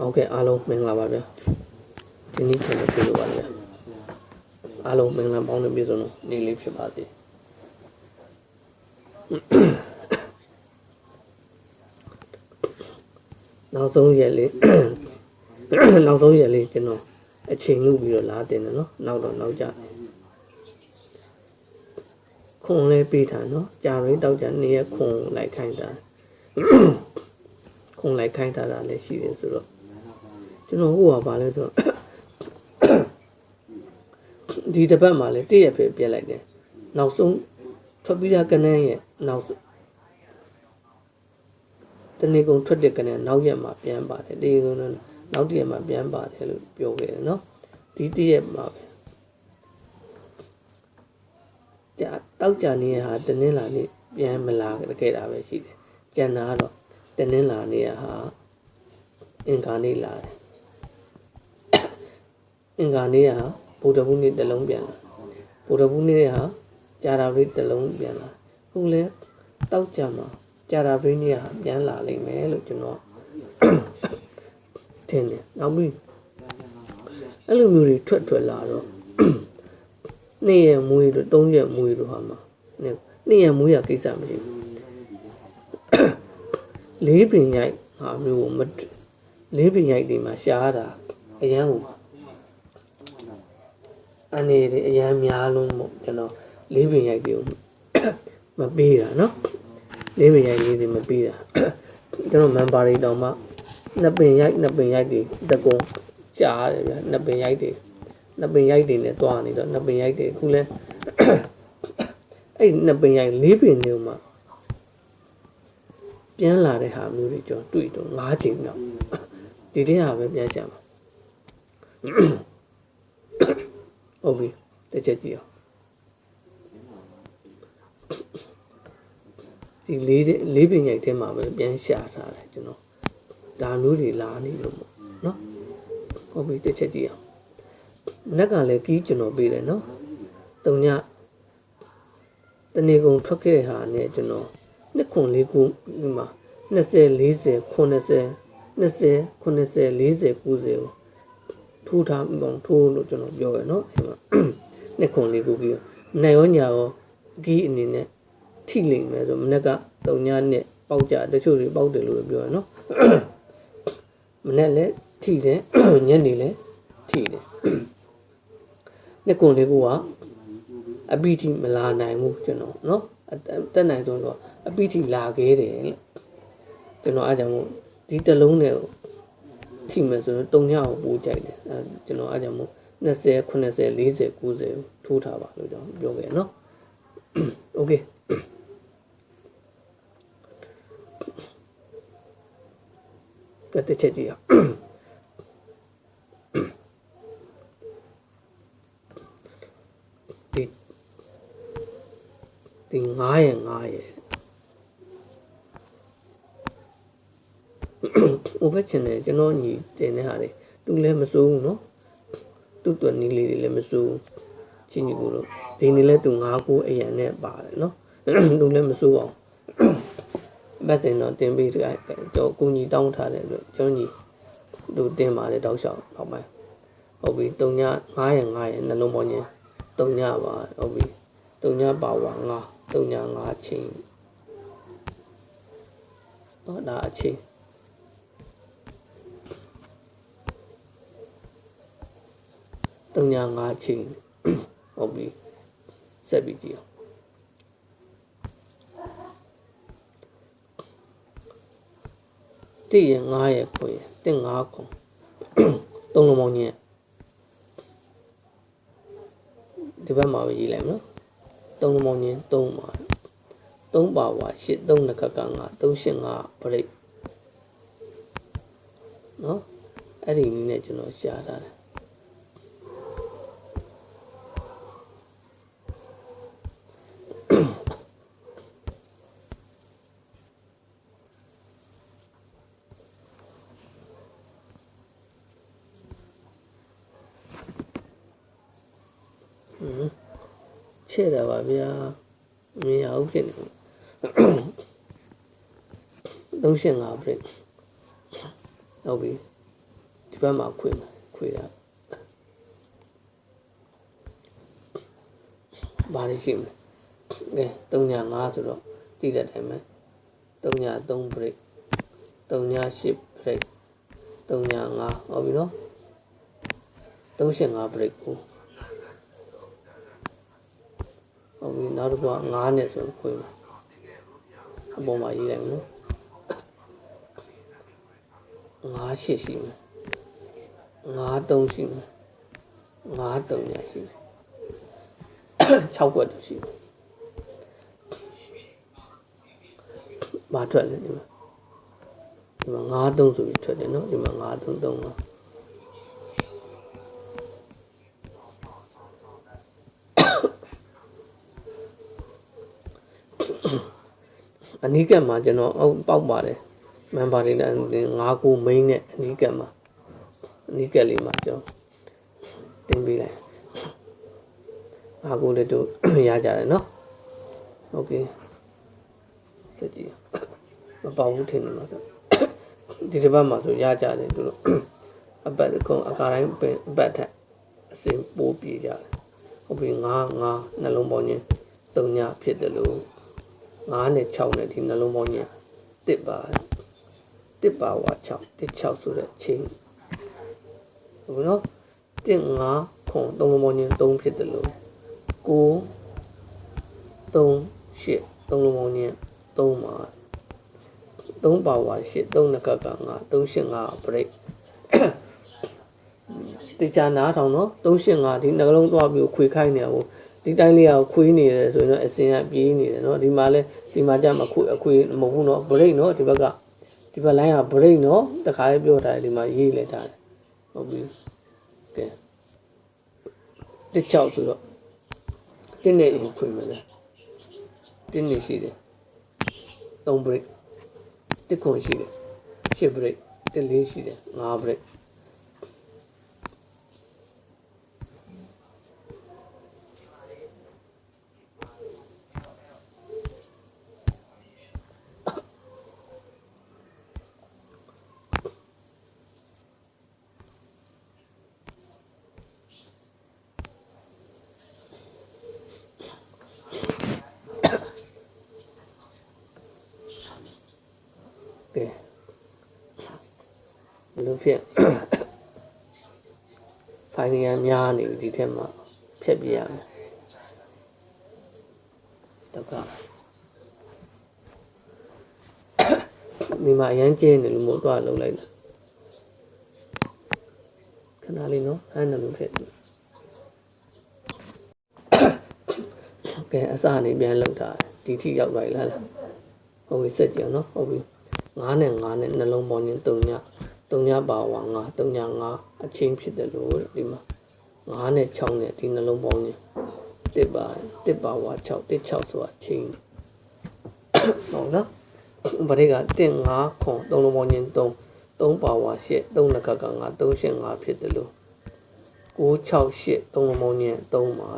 ဟုတ်ကဲ့အားလုံးမင်္ဂလာပါဗျာဒီနေ့ကျွန်တော်ပြောလို့ပါဗျာအားလုံးမင်္ဂလာပေါင်းနေပြီဆိုတော့နေ့လေးဖြစ်ပါစေနောက်ဆုံးရက်လေးနောက်ဆုံးရက်လေးကျွန်တော်အချိန်လူပြီးတော့လာတင်တယ်နော်နောက်တော့နောက်ကြတယ်ခွန်လေးပေးတာနော်ကြာရင်းတောက်ကြနေရခွန်လိုက်ခိုင်းတာခုံလိုက်ခိုင်းထားတာလည်းရှိတယ်ဆိုတော့ ကျွန်တော်ဟိုကဘာလဲဆိုတော့ဒီတစ်ပတ်မှာလည်းတည့်ရဖြစ်ပြက်လိုက်တယ်နောက်ဆုံးထွက်ပြီးသားကနန်းရဲ့နောက်ဆုံးတနေ့ကုန်ထွက်တဲ့ကနန်းနောက်ရက်မှာပြန်ပါတယ်တနေ့ကုန်တော့နောက်တစ်ရက်မှာပြန်ပါတယ်လို့ပြောခဲ့တယ်နော်ဒီတည့်ရက်မှာပဲကြာတောက်ကြနေရဟာတနင်္လာနေ့ပြန်မလာခဲ့တာပဲရှိတယ်ကျန်တာကတော့တနင်္လာနေ့ကဟာအင်္ဂါနေ့လာတယ် အင်္ဂါနေ့ကဗုဒ္ဓဘုနေ့တစ်လုံးပြန်လာဗုဒ္ဓဘုနေ့ဟာကြာတာပရိတစ်လုံးပြန်လာခုလဲတောက်ကြမှာကြာတာပရိနေ့ကပြန်လာလိမ့်မယ်လို့ကျွန်တော်ထင်တယ်နောက်ပြီးအဲ့လိုမျိုးတွေထွက်ထွက်လာတော့နေ့ရက်မွေးတို့သုံးရက်မွေးတို့ဟာမှာနေ့ရက်မွေးရကိစ္စမရှိဘူးလေးပင်ရိုက်ဟာမျိုးကိုမတလေးပင်ရိုက်တွေမှာရှားတာအရန်ကို အနေတွေအရန်များလုံးပေါ့ကျွန်တော်လေးပင်ရိုက်ပြီးမပေးတာနော်လေးပင်ရိုက်လေးတွေမပေးတာကျွန်တော်မန်ပါတွေတောင်မှနှစ်ပင်ရိုက်နှစ်ပင်ရိုက်တွေတကုံကြားတယ်ဗျနှစ်ပင်ရိုက်တွေနှစ်ပင်ရိုက်တွေနဲ့တွားနေတော့နှစ်ပင်ရိုက်တွေအခုလဲအဲ့နှစ်ပင်ရိုက်လေးပင်တွေမှာပြန်လာတဲ့ဟာမျိုးတွေကျွန်တော်တွေ့တော့၅ချိန်တော့ဒီတဲ့ဟာပဲပြန်ချင်ပါ ဟုတ်ပြီတစ်ချက်ကြည့်အောင်ဒီလေးတဲ့လေးပင်ရိုက်ထဲမှာပဲပြန်ရှာထားတယ်ကျွန်တော်ဒါမျိုးတွေလာနေလို့ပေါ့နော်ဟုတ်ပြီတစ်ချက်ကြည့်အောင်မနက်ကလည်းကီးကျွန်တော်ပေးတယ်နော်တုံညတနေကုန်ထွက်ခဲ့တဲ့ဟာနဲ့ကျွန်တော်နှစ်ခွန်လေးခုဒီမှာ20 40 90 20 90 40 90ကို ထိုးထားပြီးတော့ထိုးလို့ကျွန်တော်ပြောရနော်အဲ့မှာနှစ်ခွန်လေးခုပြီးတော့နိုင်ရောညာရောအကြီးအနေနဲ့ထိလိမ့်မယ်ဆိုမနေ့ကတုံညာနဲ့ပေါက်ကြတချို့တွေပေါက်တယ်လို့ပြောရနော်မနေ့လည်းထိတယ်ညနေလည်းထိတယ်နှစ်ခွန်လေးခုကအပီတီမလာနိုင်ဘူးကျွန်တော်နော်တက်နိုင်ဆုံးတော့အပိထိလာခဲ့တယ်လို့ကျွန်တော်အားကြောင့်မို့ဒီတလုံးနဲ့ကို ထိမယ်ဆိုရင်တုံညကိုပိုးကြိုက်တယ်အဲကျွန်တော်အားကြောင့်မို့20 80 40 90ထိုးထားပါလို့ကျွန်တော်ပြောခဲ့နော်โอเคကတ်တစ်ချက်ကြည့်အောင်ဒီဒီ9ရဲ့9ရဲ့ ဟိုဘက်ချင်တယ်ကျွန်တော်ညီတင်တဲ့ဟာတွေသူလည်းမစိုးဘူးနော်သူ့တွင်နီးလေးတွေလည်းမစိုးဘူးချင်းညီကိုတော့ဒိန်နေလဲသူ၅ကိုအရန်နဲ့ပါတယ်နော်သူလည်းမစိုးအောင်ဘတ်စင်တော့တင်ပေးကြတော့ကိုညီတောင်းထားတဲ့အတွက်ကျွန်ညီတို့တင်ပါတယ်တောက်လျှောက်နောက်ပိုင်းဟုတ်ပြီ၃ည900 900နှလုံးပေါင်းချင်း၃ညပါဟုတ်ပြီ၃ညပါဝါ9 3ည9ချင်းဟောဒါအချင်း 3ည9ချင်းဟုတ်ပြီဆက်ပြီးကြည့်အောင်တည့်ရ9ရဲ့ခွေတင်9ခုသုံးလုံးပေါင်းချင်းဒီဘက်မှာပဲရေးလိုက်နော်သုံးလုံးပေါင်းချင်း3ပါ3ပါဝါ8 3နှစ်ခက်က9 3 8 5 break နော်အဲ့ဒီနည်းနဲ့ကျွန်တော်ရှားထားတယ် ချဲ့တာပါဗျာမရဘူးဖြစ်နေဘူး385 break ဟုတ်ပြီဘက်မှာခွေမယ်ခွေတာဘာလို့ရှိမလဲကဲ3ညာ5ဆိုတော့ကြည့်တဲ့အတိုင်းပဲ3ညာ3 break 3ညာ10 break 3ညာ5ဟုတ်ပြီနော်385 break ကို ဟုတ်ပြီနောက်တစ်ခုက9နဲ့ဆိုခွေမယ်အပေါ်မှာရေးလိုက်မယ်နော်9ရှိရှိမယ်9 3ရှိမယ်9 3ညာရှိမယ်6ကွက်တော့ရှိမယ်ဘာထွက်လဲဒီမှာဒီမှာ9 3ဆိုပြီးထွက်တယ်နော်ဒီမှာ9 3 3 အနိကတ်မှာကျွန်တော်အောက်ပေါက်ပါတယ်မန်ပါတွေနဲ့9ခု main နဲ့အနိကတ်မှာအနိကတ်လေးမှာကျွန်တော်တင်ပေးလိုက်9ခုလေးတို့ရကြတယ်နော်โอเคစကြည့်မပေါဘူးထင်နေမှာဆိုဒီတစ်ပတ်မှာဆိုရကြတယ်တို့အပတ်ကုန်းအကာတိုင်းအပတ်ထက်အစင်ပိုးပြေးကြတယ်ဟုတ်ပြီ9 9နှလုံးပေါင်းချင်း3ညဖြစ်တယ်လို့ 9နဲ့6နဲ့ဒီနှလုံးပေါင်းချင်းတစ်ပါတစ်ပါဝါ6တစ်6ဆိုတဲ့ချင်းဟုတ်နော်တစ်5ခွန်3လုံးပေါင်းချင်း3ဖြစ်တယ်လို့9 3 8 3လုံးပေါင်းချင်း3မှာ3ပါဝါ8 3နကက5 385 break တေချာနားထောင်နော်385ဒီနှကလုံးသွားပြီးခွေခိုင်းနေရဘူးဒီတိုင်းလေးကခွေးနေတယ်ဆိုရင်တော့အစင်ကပြေးနေတယ်နော်ဒီမှာလဲ ဒီမှာကြမှာခွေအခွေမဟုတ်ဘူးနော် break နော်ဒီဘက်ကဒီဘက် line က break နော်တခါလေးပြောထားတယ်ဒီမှာရေးလဲထားတယ်ဟုတ်ပြီကဲတစ်ချောက်ဆိုတော့တင်းနေရင်ခွေမလဲတင်းနေရှိတယ်3 break တစ်ခွန်ရှိတယ်10 break တစ်လေးရှိတယ်5 break ကဲဘယ်လိုဖြစ်ဖိုင်ရန်များနေပြီဒီထက်မှဖြတ်ပြရမယ်တော့ကဒီမှာအရန်ကျင်းနေလို့မို့တော့လုံးလိုက်တာခဏလေးနော်အဲ့နလိုဖြစ်တယ်ကဲအစအနေပြန်လောက်တာဒီထိရောက်သွားပြီလားလားဟုတ်ပြီစက်ကြအောင်နော်ဟုတ်ပြီ 9နဲ့9နဲ့နှလုံးပေါင်းခြင်း3ည3ညပါဝါ9 3ည9အချင်းဖြစ်တယ်လို့ဒီမှာ9နဲ့6နဲ့ဒီနှလုံးပေါင်းခြင်းတစ်ပါတစ်ပါဝါ6တစ်6ဆိုတာချင်းဟုတ်နော်ဗရိတ်ကတစ်5ခွန်3လုံးပေါင်းခြင်း3 3ပါဝါ8 3နကက9 3ရှင်း5ဖြစ်တယ်လို့9 6 8 3လုံးပေါင်းခြင်း3ပါ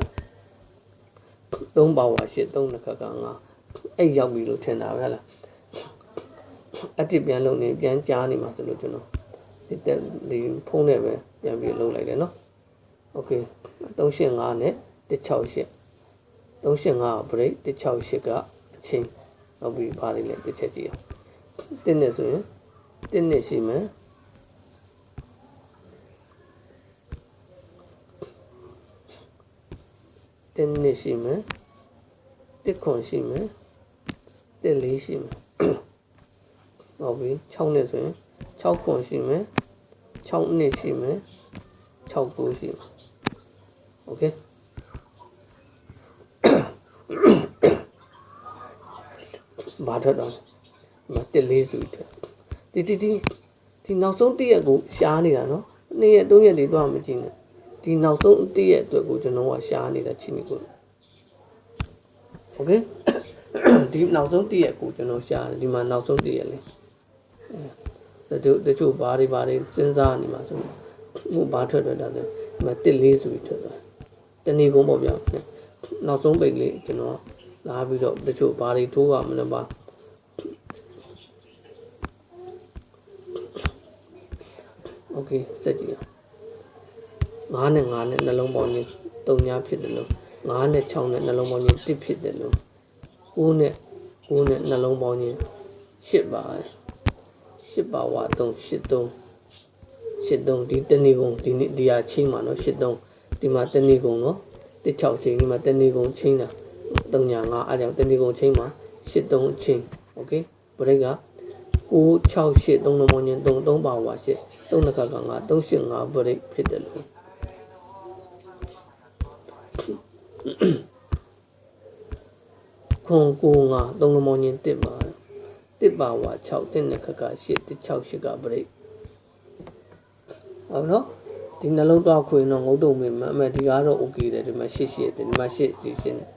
3ပါဝါ8 3နကက9အဲ့ရောက်ပြီလို့ထင်တာပဲလား active ပြန်လုပ်နေပြန်ကြားနေမှာဆိုလို့ကျွန်တော်ဒီတက်လေးဖုန်းနဲ့ပဲပြန်ပြီးလုပ်လိုက်တယ်နော် okay 385နဲ့168 385 break 168ကအချင်းနောက်ပြီးပါလိမ့်လေတစ်ချက်ကြည့်အောင်တင်းနဲ့ဆိုရင်တင်းနဲ့ရှိမယ်တင်းနဲ့ရှိမယ်တစ်ခွန်ရှိမယ်တက်လေးရှိမယ် ဟုတ်ပြီ6နှစ်ဆိုရင်6ခွန်ရှိမယ်6နှစ်ရှိမယ်6ကိုရှိမယ်โอเคဘာထွက်တော့မတက်လေးဆိုပြီးဒီဒီဒီဒီနောက်ဆုံးတည့်ရက်ကိုရှားနေတာနော်နေ့ရက်သုံးရက်တွေတော့မကြည့်နဲ့ဒီနောက်ဆုံးတည့်ရက်အတွက်ကိုကျွန်တော်ကရှားနေတာချင်းနေကိုโอเคဒီနောက်ဆုံးတည့်ရက်ကိုကျွန်တော်ရှားတယ်ဒီမှာနောက်ဆုံးတည့်ရက်လေး တချို့တချို့ဘာတွေဘာတွေစဉ်းစားနေမှာဆိုမှုဘာထွက်ထွက်တာဆိုဒီမှာတစ်လေးဆိုပြီးထွက်သွားတဏီကုန်းပေါ့ဗျာနောက်ဆုံးပိတ်လေးကျွန်တော်လာပြီးတော့တချို့ဘာတွေထိုးရမလဲပါโอ เคစက်ကြည့်အောင်9နဲ့9နဲ့နှလုံးပေါင်းချင်း3ညာဖြစ်တယ်လို့9နဲ့6နဲ့နှလုံးပေါင်းချင်း1ဖြစ်တယ်လို့9နဲ့9နဲ့နှလုံးပေါင်းချင်း8ပါ 8ပါဝါ3 8 3 83ဒီတဏီကုံဒီနေ့ဒီဟာချင်းမှာနော်83ဒီမှာတဏီကုံနော်16ချင်းဒီမှာတဏီကုံချင်းတာ3ညာ5အားကြောင့်တဏီကုံချင်းမှာ83ချင်းโอเคဘရိတ်က968 3လုံးပေါင်းချင်း3 3ပါဝါ8 3နှစ်ခါက5 385ဘရိတ်ဖြစ်တယ်လို့ခွန်ကိုငါ3လုံးပေါင်းချင်း1ပါ 1ပါဝါ6 1နှစ်ခါက8 168ကဘရိတ်ဟုတ်နော်ဒီနှလုံးသွားခွေတော့ငုတ်တုံမင်းအမေဒီကတော့ okay တယ်ဒီမှာရှစ်ရှစ်တယ်ဒီမှာရှစ်ရှစ်ရှင်းတယ်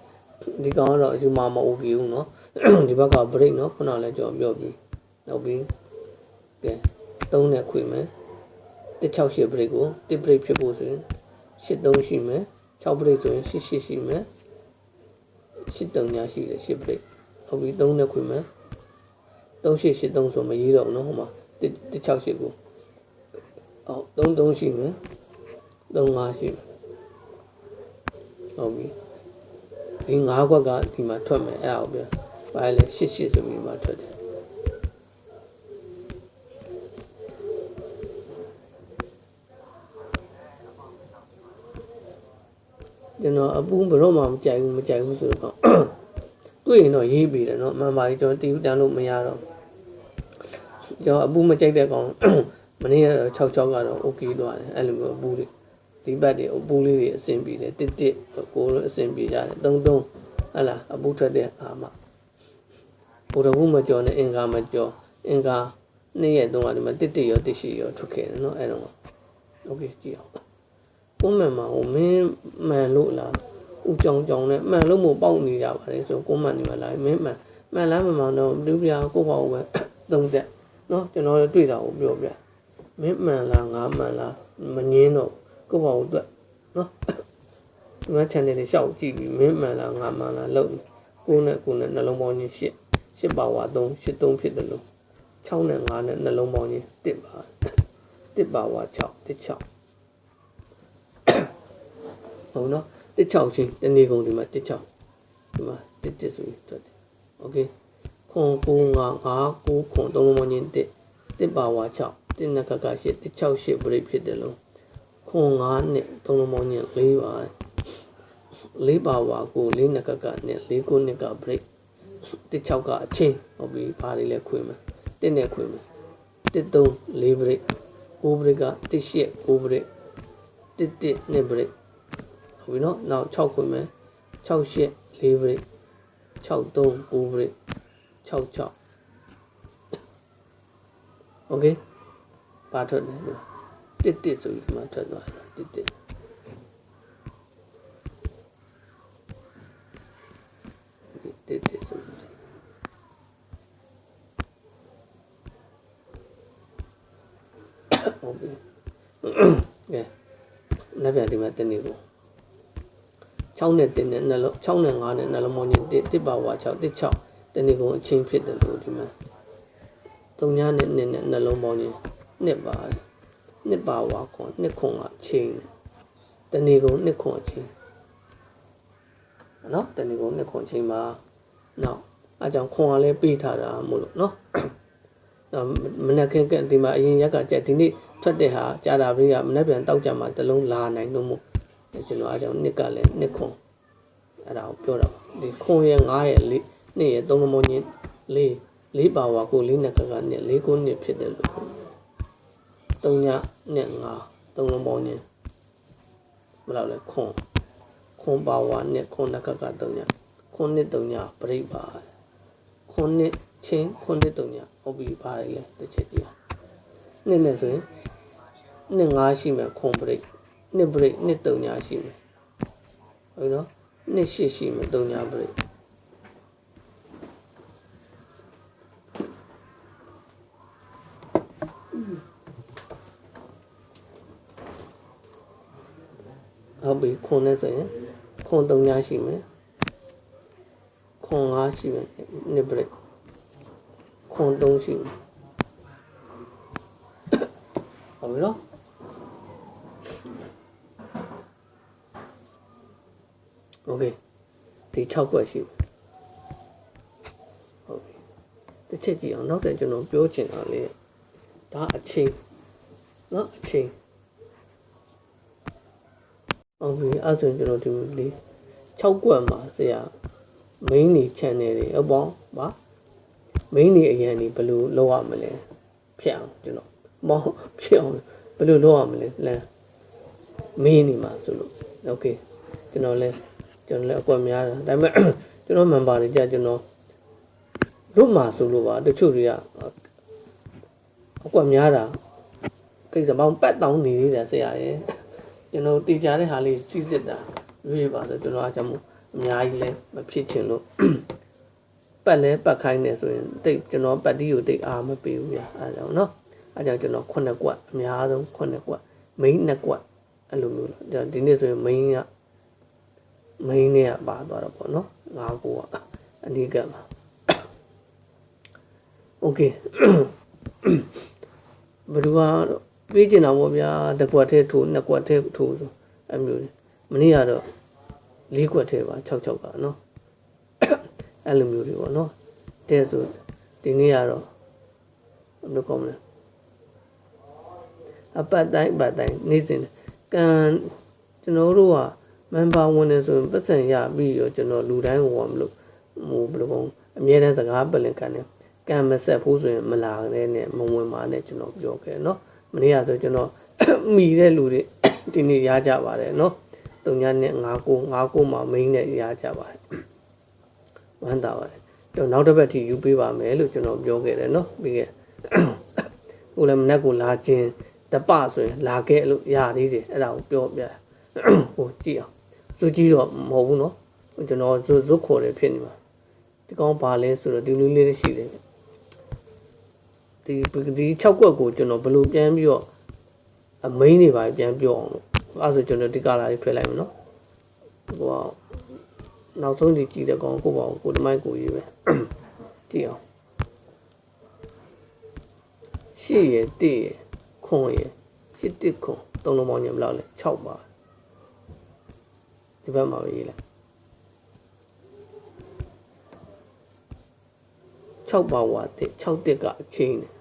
ဒီကောင်ကတော့အယူမမ okay ဘူးနော်ဒီဘက်က break နော်ခုနလည်းကြော်ပြောပြီးနောက်ပြီးကဲသုံးနဲ့ခွေမယ်168 break ကို1 break ဖြစ်ဖို့ဆိုရင်83ရှိမယ်6 break ဆိုရင်88ရှိမယ်83ညာရှိတယ်8 break ဟုတ်ပြီ3နဲ့ခွေမယ် 3883ဆိုမရေးတော့ဘူးနော်ဟိုမှာ168ကိုဟုတ်3 3ရှိမယ်3 5ရှိမယ်ဟုတ်ပြီဒီ၅ခွက်ကဒီမှာထွက်မယ်အဲ့ဒါကိုပြောဘာလဲ88ဆိုပြီးမှထွက်တယ်ကျွန်တော်အပူဘရောမှမကြိုက်ဘူးမကြိုက်ဘူးဆိုတော့တွေ့ရင်တော့ရေးပြီးတယ်เนาะမှန်ပါပြီကျွန်တော်တီးတန်းလို့မရတော့ ကျွန်တော်အပူမကြိုက်တဲ့ကောင်မနေ့ကတော့6 6ကတော့ okay သွားတယ်အဲ့လိုမျိုးအပူတွေဒီဘက်တွေအပူလေးတွေအဆင်ပြေတယ်တစ်တစ်ကိုလုံးအဆင်ပြေကြတယ်သုံးသုံးဟလာအပူထွက်တဲ့အာမဘုရဟုမကြောနဲ့အင်္ဂါမကြောအင်္ဂါနေ့ရက်တုန်းကဒီမှာတစ်တစ်ရောတစ်ရှိရောထွက်ခဲ့တယ်နော်အဲ့တော့ okay ကြည့်အောင်ဥမှန်မှာဟိုမင်းမှန်လို့လားဦးကြောင်ကြောင်နဲ့မှန်လို့မို့ပေါက်နေကြပါလေဆိုကိုမှန်နေမှာလားမင်းမှန်မှန်လားမမှန်တော့ဒုတိယကိုပေါ့ပဲသုံးသက် နော်ကျွန်တော်တွေ့တာကိုပြောပြမင်းမှန်လားငါမှန်လားမငင်းတော့ကိုယ့်ဘာကိုတွေ့နော်ဒီမှာ channel တွေရှောက်ကြည့်ပြီးမင်းမှန်လားငါမှန်လားလို့ကိုယ်နဲ့ကိုယ်နဲ့နှလုံးပေါင်းချင်းရှစ်ရှစ်ပါဝါ3 8 3ဖြစ်တယ်လို့6နဲ့5နဲ့နှလုံးပေါင်းချင်းတစ်ပါတစ်ပါဝါ6တစ်6ဟုတ်နော်တစ်6ချင်းတနေကုန်ဒီမှာတစ်6ဒီမှာတစ်တစ်ဆိုပြီးတွေ့တယ် okay 0959 3မောင်းချင်းတစ်တစ်ပါဝါ6တစ်နက်ကက8တစ်68 break ဖြစ်တယ်လို့09နဲ့3လုံးပေါင်းချင်း4ပါ4ပါဝါကို4နက်ကကနဲ့4ကိုနက်က break တစ်6ကအချင်းဟုတ်ပြီပါလေးလဲခွေမယ်တစ်နဲ့ခွေမယ်တစ်3 4 break 6 break ကတစ်8 6 break တစ်1နဲ့ break ဟုတ်ပြီနော်နောက်6ခွေမယ်6 8 4 break 6 3 6 break 6 6 okay ပါထွက်တယ်တစ်တစ်ဆိုပြီးမှထွက်သွားတယ်တစ်တစ်တစ်တစ်ဆိုပြီးဟုတ်ပြီကဲနောက်ပြန်ဒီမှာတင်းနေကို6နဲ့တင်းနဲ့နှလုံး6နဲ့5နဲ့နှလုံးပေါင်းချင်း1 1ပါဝါ6 1 6 တနေ့ကုန်အချင်းဖြစ်တယ်လို့ဒီမှာ3ညနဲ့2နဲ့နှလုံးပေါင်းချင်း2ပါ2ပါဝါခွန်2ခွန်ကချင်းတနေ့ကုန်2ခွန်ချင်းနော်တနေ့ကုန်2ခွန်ချင်းပါနောက်အဲကြောင့်ခွန်ကလည်းပေးထားတာမို့လို့နော်မနက်ခင်းကဒီမှာအရင်ရက်ကကြက်ဒီနေ့ထွက်တဲ့ဟာကြာတာပြီးကမနက်ပြန်တောက်ကြမှာတလုံးလာနိုင်လို့မို့ကျွန်တော်အားကြောင့်နှစ်ကလည်းနှစ်ခွန်အဲ့ဒါကိုပြောတာပါဒီခွန်ရဲ့9ရဲ့4 နှစ်ရဲ့3လုံးမင်း4 4ပါဝါကို4နှစ်ကကနှစ်4ကိုနှစ်ဖြစ်တယ်လို့3ညနဲ့5 3လုံးပေါင်းချင်းဘယ်လောက်လဲခွန်ခွန်ပါဝါနဲ့ခွန်နှစ်ကက3ညခွန်နှစ်3ညပြိပါခွန်နှစ်ချင်းခွန်နှစ်3ညဟုတ်ပြီပါတယ်လေတစ်ချက်ကြည့်နှစ်နဲ့ဆိုရင်နှစ်5ရှိမယ်ခွန်ပြိနှစ်ဘရိတ်နှစ်3ညာရှိမယ်ဟုတ်နော်နှစ်8ရှိမယ်3ညာဘ ဟုတ်ပြီခွန်နဲ့ဆိုရင်ခွန်၃ညရှိမယ်ခွန်၅ရှိမယ်နိဗ္ဗာန်ခွန်၃ရှိမယ်ဟုတ်ပြီနော်โอเคဒီ6ခွက်ရှိမယ်ဟုတ်ပြီတစ်ချက်ကြည့်အောင်နောက်ပြန်ကျွန်တော်ပြောချင်တာလေး ဒါအချင်းနော်အချင်းဟုတ်ပြီအဲ့ဆိုရင်ကျွန်တော်ဒီလေး6ကွက်မှာဆရာ main နေ channel တွေဟုတ်ပေါ့ဗာ main နေအရင်နေဘယ်လိုလောက်ရမလဲဖြစ်အောင်ကျွန်တော်မဟုတ်ဖြစ်အောင်ဘယ်လိုလောက်ရမလဲလမ်း main နေမှာဆိုလို့ okay ကျွန်တော်လဲကျွန်တော်လဲအကွက်များတာဒါပေမဲ့ကျွန်တော် member တွေကြကျွန်တော်လွတ်မှာဆိုလို့ပါတချို့တွေက အကွက်များတာကိစ္စပေါင်းပတ်တောင်းနေသေးတယ်ဆရာရဲ့ကျွန်တော်တေချာတဲ့ဟာလေးစစ်စစ်တာရေးပါဆိုကျွန်တော်အကြောင်းမို့အများကြီးလဲမဖြစ်ချင်လို့ပတ်လဲပတ်ခိုင်းနေဆိုရင်တိတ်ကျွန်တော်ပတ်တိကိုတိတ်အားမပေးဘူးညာအဲကြောင့်နော်အဲကြောင့်ကျွန်တော်ခုနှစ်ကွက်အများဆုံးခုနှစ်ကွက် main နှစ်ကွက်အဲ့လိုမျိုးတော့ဒီနေ့ဆိုရင် main က main နဲ့ပါသွားတော့ပေါ့နော်ငါးကိုကအနည်းကပါ okay ဘယ်သူကတော့ပေးကျင်တာပေါ့ဗျာတစ်ကွက်ထဲထိုးနှစ်ကွက်ထဲထိုးဆိုအဲ့မျိုးတွေမနေ့ကတော့လေးကွက်ထဲပါ6 6ကနော်အဲ့လိုမျိုးတွေပေါ့နော်တဲ့ဆိုဒီနေ့ကတော့ဘယ်လိုကောင်းမလဲအပတ်တိုင်းအပတ်တိုင်းနေ့စဉ်ကန်ကျွန်တော်တို့ကမန်ပါဝင်နေဆိုရင်ပတ်စံရပြီးတော့ကျွန်တော်လူတိုင်းဟောမလို့ဟိုဘယ်လိုကောင်းအမြဲတမ်းစကားပလင်ကန်တယ် ကံမဆက်ဘူးဆိုရင်မလာတဲ့နဲ့မဝင်ပါနဲ့ကျွန်တော်ပြောခဲ့เนาะမနေ့ကဆိုကျွန်တော် မိတဲ့လူတွေဒီနေ့ရကြပါတယ်เนาะတုံညာနဲ့9ကို9ကိုမှ main နဲ့ရကြပါတယ်ဝမ်းသာပါတယ်ကျွန်တော်နောက်တစ်ပတ်ထိယူပေးပါမယ်လို့ကျွန်တော်ပြောခဲ့တယ်เนาะပြီးခဲ့ဟိုလည်းမနက်ကိုလာခြင်းတပဆိုရင်လာခဲ့လို့ရသေးတယ်အဲ့ဒါကိုပြောပြဟိုကြည့်အောင်ဇွကြီးတော့မဟုတ်ဘူးเนาะကျွန်တော်ဇွဇွခေါ်တယ်ဖြစ်နေမှာဒီကောင်ဘာလဲဆိုတော့ဒီလူလေးလေးရှိတယ် ဒီဒီ6ကွက်ကိုကျွန်တော်ဘယ်လိုပြန်ပြီးတော့အမိန်တွေပါပြန်ပြောအောင်လို့အဲဆိုကျွန်တော်ဒီကလာလေးဖယ်လိုက်မယ်နော်ဟိုနောက်ဆုံးဒီကြည့်တဲ့ကောင်ကိုပေါ့ကိုတမိုင်းကိုရေးပဲကြည့်အောင်ရှေ့ရတည့်ရခွန်ရရှစ်တစ်ခွန်သုံးလုံးပေါင်းညမလောက်လဲ6ပါဒီဘက်မှာရေးလိုက်6ပါဝါတစ်6တစ်ကအချင်းတယ်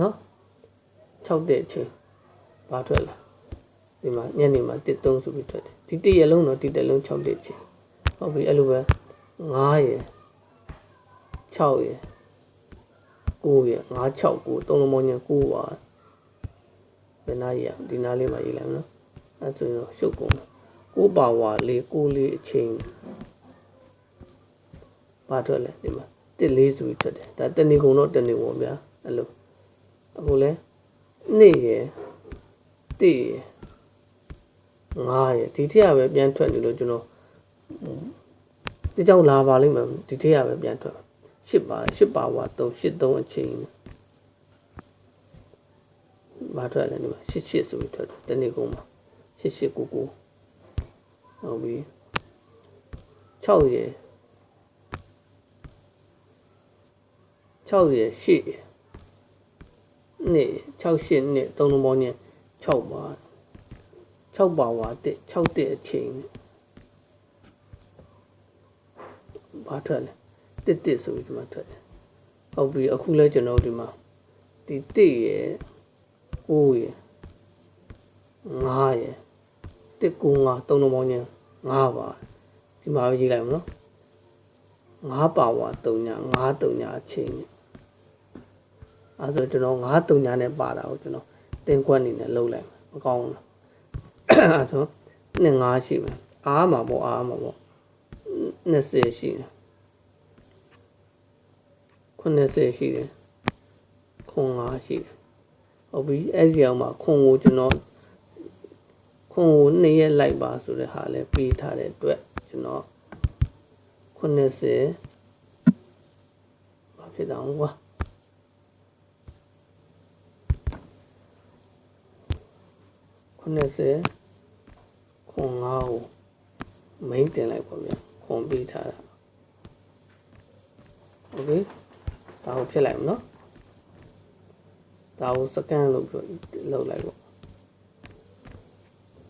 နော်6တဲ့အချင်းဘာထွက်လာဒီမှာညနေမှာတစ်3ဆိုပြီးထွက်တယ်ဒီတစ်ရလုံးတော့ဒီတစ်လုံး6တဲ့ချင်းဟုတ်ပြီအဲ့လိုပဲ9ရယ်6ရယ်9ရယ်9 6 9သုံးလုံးပေါင်းည9ပါဘယ်နာရဒီနာလေးမှာရေးလိုက်နော်အဲ့ဆိုရင်ရှုပ်ကုန်ကိုပါဝါလေးကိုလေးအချင်းဘာထွက်လဲဒီမှာတစ်လေးဆိုပြီးထွက်တယ်ဒါတဏီကုံတော့တဏီကုံဗျာအဲ့လို အခုလဲနေ့ရယ်တိရယ်ငါးရယ်ဒီထက်ပဲပြန်ထွက်နေလို့ကျွန်တော်ဒီကြောင့်လာပါလိမ့်မယ်ဒီထက်ပဲပြန်ထွက်ရှစ်ပါရှစ်ပါဝါ3 8 3အချိန်ဘာထွက်လဲဒီမှာရှစ်ရှစ်ဆိုပြီးထွက်တယ်တနေ့ကုန်မှာရှစ်ရှစ်ကိုကိုဟုတ်ပြီ6ရယ်6ရယ်8ရယ် နှစ်68နှစ်သုံးလုံးပေါင်းနဲ့6ပါ6ပါဝါတစ်6တဲ့အချိန်ဘာထွက်လဲတစ်တစ်ဆိုပြီးဒီမှာထွက်တယ်ဟုတ်ပြီအခုလဲကျွန်တော်ဒီမှာဒီတစ်ရယ်9ရယ်9ရယ်တစ်9 5သုံးလုံးပေါင်းနဲ့9ပါဒီမှာရေးလိုက်မနော်9ပါဝါ3ည9 3ညအချိန် အဲဆိုကျွန်တော်9 3ညာနဲ့ပါတာကိုကျွန်တော်တင်ကွက်အနေနဲ့လုံးလိုက်မကောင်းဘူးလားအဲဆိုနှစ်9ရှိမယ်အားမှာပေါ့အားမှာပေါ့20ရှိတယ်90ရှိတယ်ခွန်9ရှိတယ်ဟုတ်ပြီအဲ့ဒီအောင်မှာခွန်ကိုကျွန်တော်ခွန်ကိုနှစ်ရက်လိုက်ပါဆိုတဲ့ဟာလဲပေးထားတဲ့အတွက်ကျွန်တော်90ဘာဖြစ်တာလဲကွာ 20ခွန်5ကို main တင်လိုက်ပါဗျာခွန်ပေးထားတာ okay ဒါကိုဖြစ်လိုက်မနော်ဒါကို second လို့ပြောလောက်လိုက်ပေါ့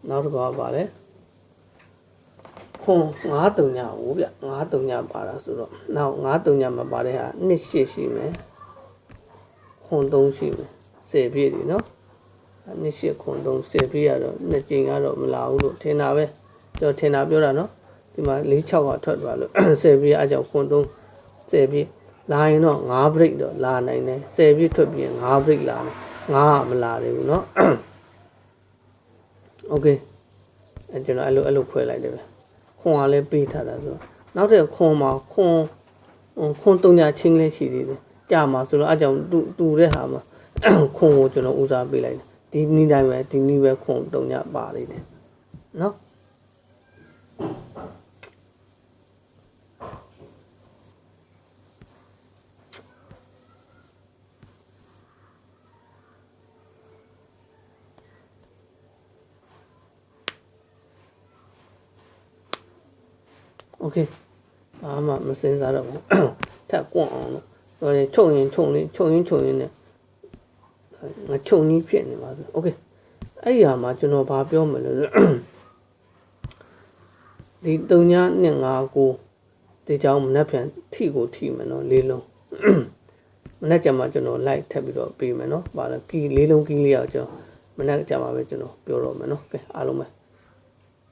နောက်တစ်ခါပါလဲခွန်9တုံညာကိုဗျ9တုံညာပါတာဆိုတော့နောက်9တုံညာမပါတဲ့ဟာ2 8ရှိမယ်ခွန်3ရှိမယ်10ပြည့်နေနော် နှစ်ရှိခွန်တုံးစေပြီးရတော့နှစ်ကြိမ်ကတော့မလာဘူးလို့ထင်တာပဲကျွန်တော်ထင်တာပြောတာနော်ဒီမှာ၄6ကထွက်သွားလို့စေပြီးအကြောင်းခွန်တုံးစေပြီးလာရင်တော့9 break တော့လာနိုင်တယ်စေပြီးထွက်ပြီး9 break လာတယ်9မလာသေးဘူးနော် okay ကျွန်တော်အဲ့လိုအဲ့လိုခွဲလိုက်တယ်ဗျခွန်ကလည်းပေးထားတာဆိုနောက်ထပ်ခွန်မှာခွန်ခွန်တုံညာချင်းလည်းရှိသေးတယ်ကြာမှာဆိုတော့အကြောင်းတူတူတဲ့ဟာမှာခွန်ကိုကျွန်တော်ဦးစားပေးလိုက်တယ် ဒီနေ့တိုင်းပဲဒီနေ့ပဲခွန်တုံညာပါလိမ့်တယ်เนาะ โอเคဘာမှမစင်စားတော့ဘူး ထပ်ကွန့်အောင်လို့ဟိုချုပ်ရင်ချုပ်ရင်ချုပ်ရင်ချုပ်ရင်နဲ့ ငါချုပ်နီးဖြစ်နေပါပြီโอเคအဲ့ဒီဟာမှာကျွန်တော်ဘာပြောမလဲလဲ ဒီ3ညနဲ့5ကိုဒီကြောင်မနှက်ပြန်ထိကိုထိမယ်နော်လေးလုံး မနှက်ကြမှာကျွန်တော် like ထပ်ပြီးတော့ပေးမယ်နော်ပါလားကီလေးလုံးကီလေးအောင်ကျွန်တော်မနှက်ကြမှာပဲကျွန်တော်ပြောတော့မယ်နော်ကဲအားလုံးပဲ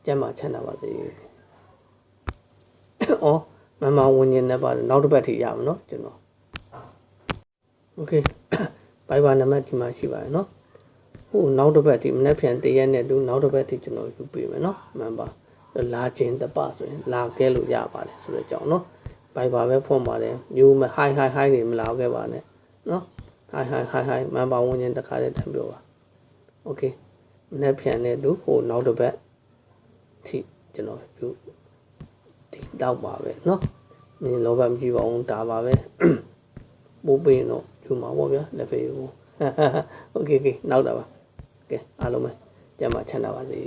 ကျမ်းမှာချမ်းသာပါစေ ။အော်မမဝင်ရင်လည်းပါတယ်နောက်တစ်ပတ်ထိရမှာနော်ကျွန်တော်။ Okay ။ Viber နံပါတ်ဒီမှာရှိပါတယ်နော်။ဟိုနောက်တစ်ပတ်ထိမနေ့ပြန်တရက်နဲ့တူနောက်တစ်ပတ်ထိကျွန်တော်ယူပေးမယ်နော်။မှန်ပါ။လာခြင်းတပဆိုရင်လာခဲ့လို့ရပါတယ်ဆိုတဲ့အကြောင်းနော်။ Viber ပဲဖွင့်ပါတယ်။မျိုးမ hi hi hi နေမလာခဲ့ပါနဲ့နော်။ hi hi hi hi မှန်ပါဝင်ရင်တခါတည်းထပ်ပြောပါ။ Okay ။မနေ့ပြန်နဲ့တူဟိုနောက်တစ်ပတ်ထိကျွန်တော်ယူဒီတော့ပါပဲเนาะမင်းလောဘမကြည့်ပါအောင်ဒါပါပဲပိုးပင်းတော့ ယူမှာပေါ့ဗျာလက်ဖေးကိုโอเคโอเคနောက်တာပါကဲအားလုံးပဲကြမ်းပါချမ်းသာပါစေ